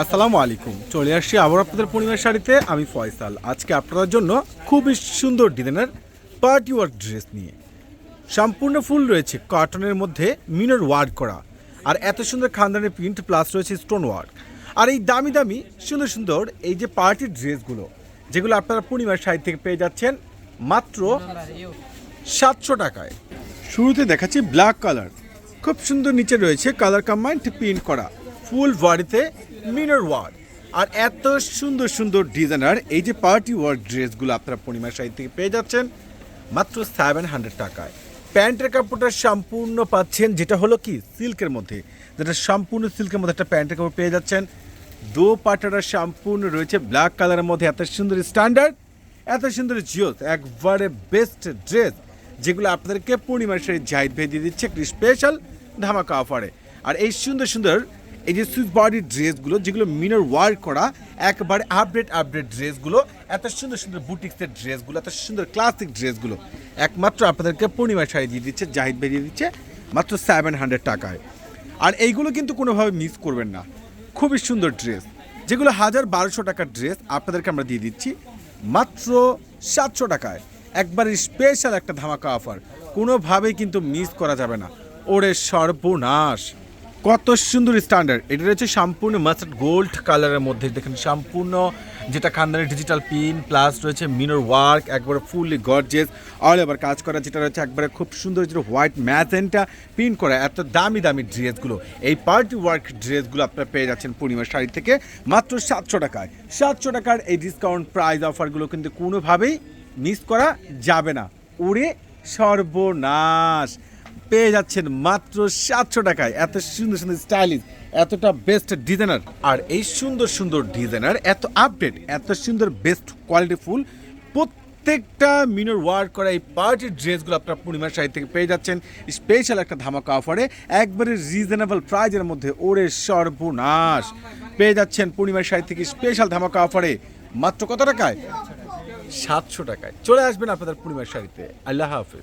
আসসালামু আলাইকুম। চলে আসছি আবার আপনাদের পূর্ণিমার শাড়িতে। আমি ফয়সাল। আজকে আপনাদের জন্য খুবই সুন্দর ডিজাইনের পার্টি ওয়ার্ক ড্রেস নিয়ে। সম্পূর্ণ ফুল রয়েছে কটনের মধ্যে মিনর ওয়ার্ক করা। আর এত সুন্দর খানদানের প্রিন্ট, প্লাস রয়েছে স্টোন ওয়ার্ক। আর এই দামি দামি, সুন্দর সুন্দর এই যে পার্টি ড্রেসগুলো, যেগুলো আপনারা পূর্ণিমার শাড়ি থেকে পেয়ে যাচ্ছেন মাত্র সাতশো টাকায়। শুরুতে দেখাচ্ছি ব্ল্যাক কালার। খুব সুন্দর নিচে রয়েছে কালার কম্বাইন্ড প্রিন্ট করা। ফুল বডিতে মিনার ওয়ার্ক। আর এত সুন্দর সুন্দর ডিজাইনার, এই যে পার্টি ওয়ার্ক ড্রেসগুলো আপনারা পূর্ণিমার শাড়ি থেকে পেয়ে যাচ্ছেন, মাত্র সেভেন হান্ড্রেড টাকায়। প্যান্টের কাপড়টা সম্পূর্ণ পাচ্ছেন, যেটা হলো কি? সিল্কের মধ্যে। যেটা সম্পূর্ণ সিল্কের মধ্যে একটা প্যান্টের কাপড় পেয়ে যাচ্ছেন। দো পাটাটা সম্পূর্ণ রয়েছে ব্ল্যাক কালারের মধ্যে, এত সুন্দর স্ট্যান্ডার্ড এত সুন্দর জিওস, একবারে বেস্ট ড্রেস যেগুলো আপনাদেরকে পূর্ণিমার শাড়ি জাহিদ ভাই দিয়ে দিচ্ছে, একটি স্পেশাল ধামাকা অফারে আর এই সুন্দর সুন্দর এই যে সুইচ বডি ড্রেসগুলো, যেগুলো মিনার ওয়ার্ক করা, একবারে আপডেট আপডেট ড্রেসগুলো, এত সুন্দর সুন্দর বুটিক্সের ড্রেসগুলো, এত সুন্দর ক্লাসিক ড্রেসগুলো। একমাত্র আপনাদেরকে পূর্ণিমা শাড়ি দিয়ে দিচ্ছে, জাহিদ দিয়ে দিচ্ছে, মাত্র সেভেন হান্ড্রেড টাকায়। আর এইগুলো কিন্তু কোনোভাবে মিস করবেন না। খুবই সুন্দর ড্রেস। যেগুলো হাজার বারোশো টাকার ড্রেস, আপনাদেরকে আমরা দিয়ে দিচ্ছি, মাত্র সাতশো টাকায়। একবারে স্পেশাল একটা ধামাকা অফার কোনোভাবেই কিন্তু মিস করা যাবে না। ওরে সর্বনাশ! কত সুন্দর স্ট্যান্ডার্ড এটা রয়েছে সম্পূর্ণ মাস্টার্ড গোল্ড কালারের মধ্যে। দেখেন সম্পূর্ণ যেটা খানদানের ডিজিটাল পিন প্লাস রয়েছে মিনর ওয়ার্ক একবারে ফুললি গর্জেস অল এবার কাজ করা যেটা রয়েছে একবারে খুব সুন্দর যেটা হোয়াইট ম্যাজেন্টা পিন করা, এত দামি দামি ড্রেসগুলো এই পার্টি ওয়ার্ক ড্রেসগুলো আপনারা পেয়ে যাচ্ছেন পূর্ণিমা শাড়ি থেকে মাত্র সাতশো টাকায়। সাতশো টাকার এই ডিসকাউন্ট প্রাইস অফারগুলো কিন্তু কোনোভাবেই মিস করা যাবে না। উড়ে সর্বনাশ। পেয়ে যাচ্ছেন মাত্র সাতশো টাকায়। এত সুন্দর সুন্দর স্টাইলিশ, এতটা বেস্ট ডিজাইনার আর এই সুন্দর সুন্দর ডিজাইনার এত আপডেট এত সুন্দর বেস্ট কোয়ালিটি ফুল, প্রত্যেকটা মিনর ওয়ার্ক করা এই পার্টির ড্রেসগুলো আপনার পূর্ণিমার শাড়ি থেকে পেয়ে যাচ্ছেন। স্পেশাল একটা ধামাকা অফারে একবারে রিজনেবল প্রাইজের মধ্যে ওরে সর্বনাশ। পেয়ে যাচ্ছেন পূর্ণিমার শাড়ি থেকে স্পেশাল ধামাকা অফারে মাত্র কত টাকায়? সাতশো টাকায়। চলে আসবেন আপনাদের পূর্ণিমার শাড়িতে। আল্লাহ হাফিজ।